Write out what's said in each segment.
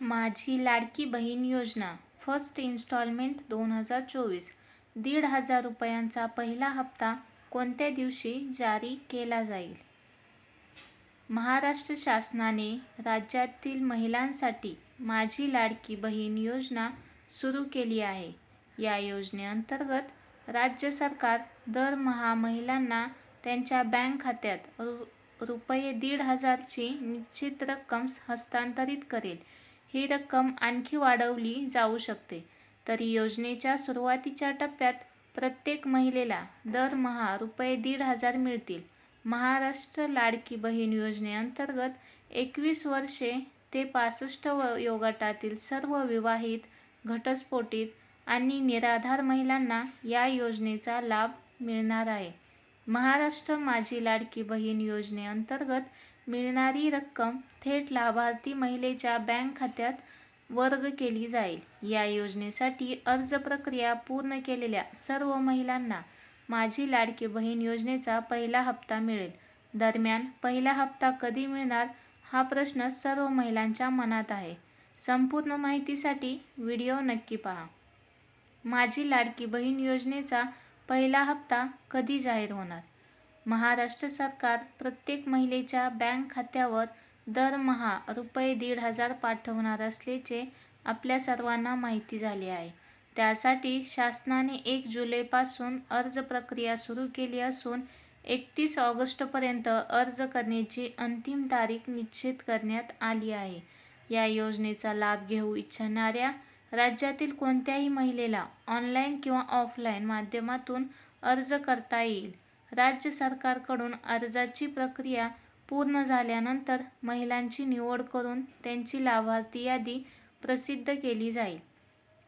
माझी लाडकी बहीण योजना first instalment दोन हजार चोवीस. दीड हजार रुपयांचा पहिला हप्ता कोणत्या दिवशी जारी केला जाईल? महाराष्ट्र शासनाने राज्यातील महिलांसाठी माझी लाडकी बहीण योजना सुरू केली आहे. या योजनेअंतर्गत राज्य सरकार दरमहा महिलांना त्यांच्या बँक खात्यात रु रुपये दीड हजारची निश्चित रक्कम हस्तांतरित करेल. ही रक्कम आणखी वाढवली जाऊ शकते. तरी योजनेच्या सुरुवातीच्या टप्प्यात प्रत्येक महिलेला दरमहा रुपये दीड हजार मिळतील. महाराष्ट्र लाडकी बहीण योजनेअंतर्गत एकवीस वर्षे ते पासष्ट वयोगटातील सर्व विवाहित घटस्फोटित आणि निराधार महिलांना या योजनेचा लाभ मिळणार आहे. महाराष्ट्र माझी लाडकी बहीण योजनेअंतर्गत मिळणारी रक्कम थेट लाभार्थी महिलेच्या बँक खात्यात वर्ग केली जाईल. या योजनेसाठी अर्ज प्रक्रिया पूर्ण केलेल्या सर्व महिलांना माझी लाडकी बहीण योजनेचा पहिला हप्ता मिळेल. दरम्यान पहिला हप्ता कधी मिळणार हा प्रश्न सर्व महिलांच्या मनात आहे. संपूर्ण माहितीसाठी व्हिडिओ नक्की पहा. माझी लाडकी बहीण योजनेचा पहिला हप्ता कधी जाहीर होणार? महाराष्ट्र सरकार प्रत्येक महिलेच्या बँक खात्यावर दरमहा रुपये दीड हजार पाठवणार असल्याचे आपल्या सर्वांना माहिती झाले आहे. त्यासाठी शासनाने एक जुलैपासून अर्ज प्रक्रिया सुरू केली असून एकतीस ऑगस्टपर्यंत अर्ज करण्याची अंतिम तारीख निश्चित करण्यात आली आहे. या योजनेचा लाभ घेऊ इच्छिणाऱ्या राज्यातील कोणत्याही महिलेला ऑनलाईन किंवा ऑफलाईन माध्यमातून अर्ज करता येईल. राज्य सरकारकडून अर्जाची प्रक्रिया पूर्ण झाल्यानंतर महिलांची निवड करून त्यांची लाभार्थी यादी प्रसिद्ध केली जाईल.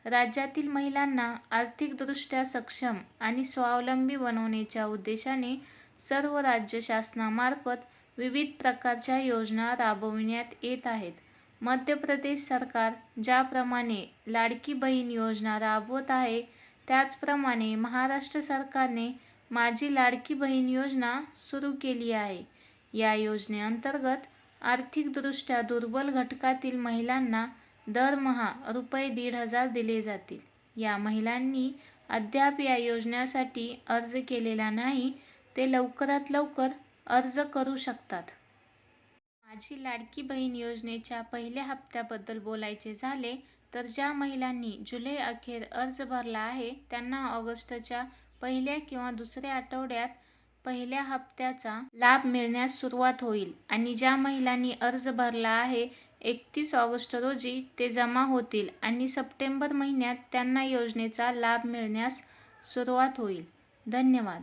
राज्यातील महिलांना आर्थिकदृष्ट्या सक्षम आणि स्वावलंबी बनवण्याच्या उद्देशाने सर्व राज्य शासनामार्फत विविध प्रकारच्या योजना राबविण्यात येत आहेत. मध्य प्रदेश सरकार ज्याप्रमाणे लाडकी बहीण योजना राबवत आहे त्याचप्रमाणे महाराष्ट्र सरकारने माझी लाडकी बहीण योजना सुरू केली आहे. या योजनेअंतर्गत आर्थिकदृष्ट्या दुर्बल घटकातील महिलांना दरमहा रुपये दीड हजार दिले जातील. या महिलांनी अद्याप या योजनेसाठी अर्ज केलेला नाही ते लवकरात लवकर अर्ज करू शकतात. माझी लाडकी बहीण योजनेच्या पहिल्या हप्त्याबद्दल बोलायचे झाले तर ज्या महिलांनी जुलै अखेर अर्ज भरला आहे त्यांना ऑगस्टच्या पहिल्या किंवा दुसऱ्या आठवड्यात पहिल्या हप्त्याचा लाभ मिळण्यास सुरुवात होईल आणि ज्या महिलांनी अर्ज भरला आहे एकतीस ऑगस्ट रोजी ते जमा होतील आणि सप्टेंबर महिन्यात त्यांना योजनेचा लाभ मिळण्यास सुरुवात होईल. धन्यवाद.